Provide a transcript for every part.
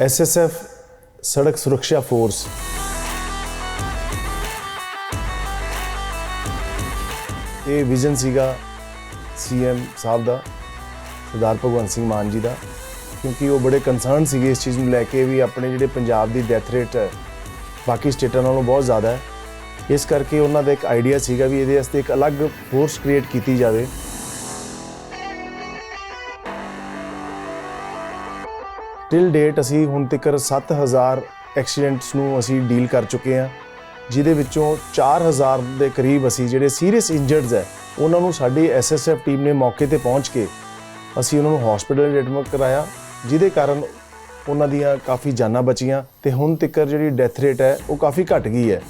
SSF ਸੜਕ ਸੁਰੱਖਿਆ force. ਇਹ ਵਿਜ਼ਨ ਸੀਗਾ ਸੀਐਮ ਸਾਹਿਬ ਦਾ, ਸਰਦਾਰ ਭਗਵੰਤ ਸਿੰਘ ਮਾਨ ਜੀ ਦਾ, ਕਿਉਂਕਿ ਉਹ ਬੜੇ ਕੰਸਰਨ ਸੀਗੇ ਇਸ ਚੀਜ਼ ਨੂੰ ਲੈ ਕੇ ਵੀ ਆਪਣੇ ਜਿਹੜੇ ਪੰਜਾਬ ਦੀ ਡੈਥ ਰੇਟ ਹੈ, ਬਾਕੀ ਸਟੇਟਾਂ ਨਾਲੋਂ ਬਹੁਤ ਜ਼ਿਆਦਾ ਹੈ। ਇਸ ਕਰਕੇ ਉਹਨਾਂ ਦਾ ਇੱਕ ਆਈਡੀਆ ਸੀਗਾ ਵੀ ਇਹਦੇ ਵਾਸਤੇ ਇੱਕ ਅਲੱਗ ਫੋਰਸ ਕ੍ਰੀਏਟ ਕੀਤੀ ਜਾਵੇ। ਟਿਲ ਡੇਟ ਅਸੀਂ ਹੁਣ ਤੱਕ 7000 ਐਕਸੀਡੈਂਟਸ ਨੂੰ ਅਸੀਂ ਡੀਲ ਕਰ ਚੁੱਕੇ ਹਾਂ, ਜਿਹਦੇ ਵਿੱਚੋਂ 4000 ਦੇ ਕਰੀਬ ਅਸੀਂ ਜਿਹੜੇ ਸੀਰੀਅਸ ਇੰਜਰਡਸ ਹੈ, ਉਹਨਾਂ ਨੂੰ ਸਾਡੀ ਐਸਐਸਐਫ ਟੀਮ ਨੇ ਮੌਕੇ ਤੇ ਪਹੁੰਚ ਕੇ ਅਸੀਂ ਉਹਨਾਂ ਨੂੰ ਹਸਪੀਟਲ ਐਡਮਿਟ ਕਰਾਇਆ, ਜਿਹਦੇ ਕਾਰਨ ਉਹਨਾਂ ਦੀਆਂ ਕਾਫੀ ਜਾਨਾਂ ਬਚੀਆਂ ਤੇ ਹੁਣ ਤੱਕ ਜਿਹੜੀ ਡੈਥ ਰੇਟ ਹੈ, ਉਹ ਕਾਫੀ ਘਟ ਗਈ ਹੈ।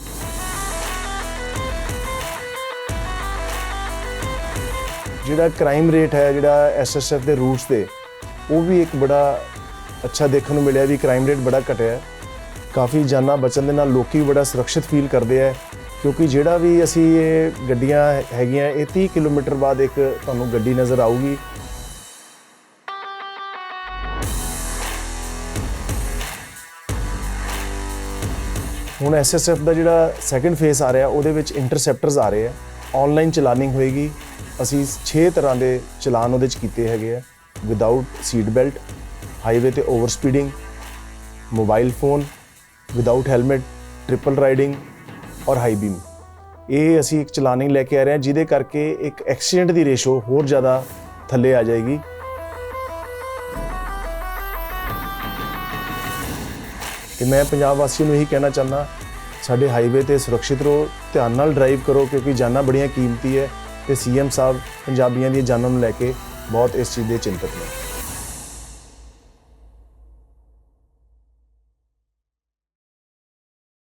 ਜਿਹੜਾ ਕ੍ਰਾਈਮ ਰੇਟ ਹੈ, ਜਿਹੜਾ ਐਸਐਸਐਫ ਦੇ ਰੂਟਸ ਤੇ, ਉਹ ਵੀ ਇੱਕ ਬੜਾ ਅੱਛਾ ਦੇਖਣ ਨੂੰ ਮਿਲਿਆ ਵੀ ਕ੍ਰਾਈਮ ਰੇਟ ਬੜਾ ਘਟਿਆ ਹੈ। ਕਾਫੀ ਜਾਨਾਂ ਬਚਣ ਦੇ ਨਾਲ ਲੋਕੀ ਬੜਾ ਸੁਰੱਖਿਅਤ ਫੀਲ ਕਰਦੇ ਆ ਕਿਉਂਕਿ ਜਿਹੜਾ ਵੀ ਅਸੀਂ ਇਹ ਗੱਡੀਆਂ ਹੈਗੀਆਂ, ਇਹ 30 ਕਿਲੋਮੀਟਰ ਬਾਅਦ ਇੱਕ ਤੁਹਾਨੂੰ ਗੱਡੀ ਨਜ਼ਰ ਆਊਗੀ। ਹੁਣ ਐਸਐਸਐਫ ਦਾ ਜਿਹੜਾ ਸੈਕੰਡ ਫੇਸ ਆ ਰਿਹਾ, ਉਹਦੇ ਵਿੱਚ ਇੰਟਰਸੈਪਟਰਸ ਆ ਰਹੇ ਆ ਆਨਲਾਈਨ ਚਲਾਨਿੰਗ ਹੋਏਗੀ। ਅਸੀਂ 6 ਤਰ੍ਹਾਂ ਦੇ ਚਲਾਨ ਉਹਦੇ ਚ ਕੀਤੇ ਹੈਗੇ ਆ ਵਿਦਆਊਟ ਸੀਟ ਬੈਲਟ ਹਾਈਵੇ ਤੇ over speeding mobile phone without helmet triple riding ਔਰ ਹਾਈ ਬੀਮ ਇਹ ਅਸੀਂ ਇੱਕ ਚਲਾਨਿੰਗ ਲੈ ਕੇ ਆ ਰਹੇ ਹਾਂ, ਜਿਹਦੇ ਕਰਕੇ ਇੱਕ ਐਕਸੀਡੈਂਟ ਦੀ ਰੇਸ਼ੋ ਹੋਰ ਜ਼ਿਆਦਾ ਥੱਲੇ ਆ ਜਾਏਗੀ। ਤੇ ਮੈਂ ਪੰਜਾਬ ਵਾਸੀਆਂ ਨੂੰ ਇਹੀ ਕਹਿਣਾ ਚਾਹੁੰਦਾ, ਸਾਡੇ ਹਾਈਵੇ ਤੇ ਸੁਰੱਖਿਅਤ ਰਹੋ, ਧਿਆਨ ਨਾਲ ਡਰਾਈਵ ਕਰੋ, ਕਿਉਂਕਿ ਜਾਨਾਂ ਬੜੀਆਂ ਕੀਮਤੀ ਹੈ ਤੇ ਸੀਐਮ ਸਾਹਿਬ ਪੰਜਾਬੀਆਂ ਦੀਆਂ ਜਾਨਾਂ ਨੂੰ ਲੈ ਕੇ ਬਹੁਤ ਇਸ ਚੀਜ਼ ਦੇ ਚਿੰਤਤ ਨੇ।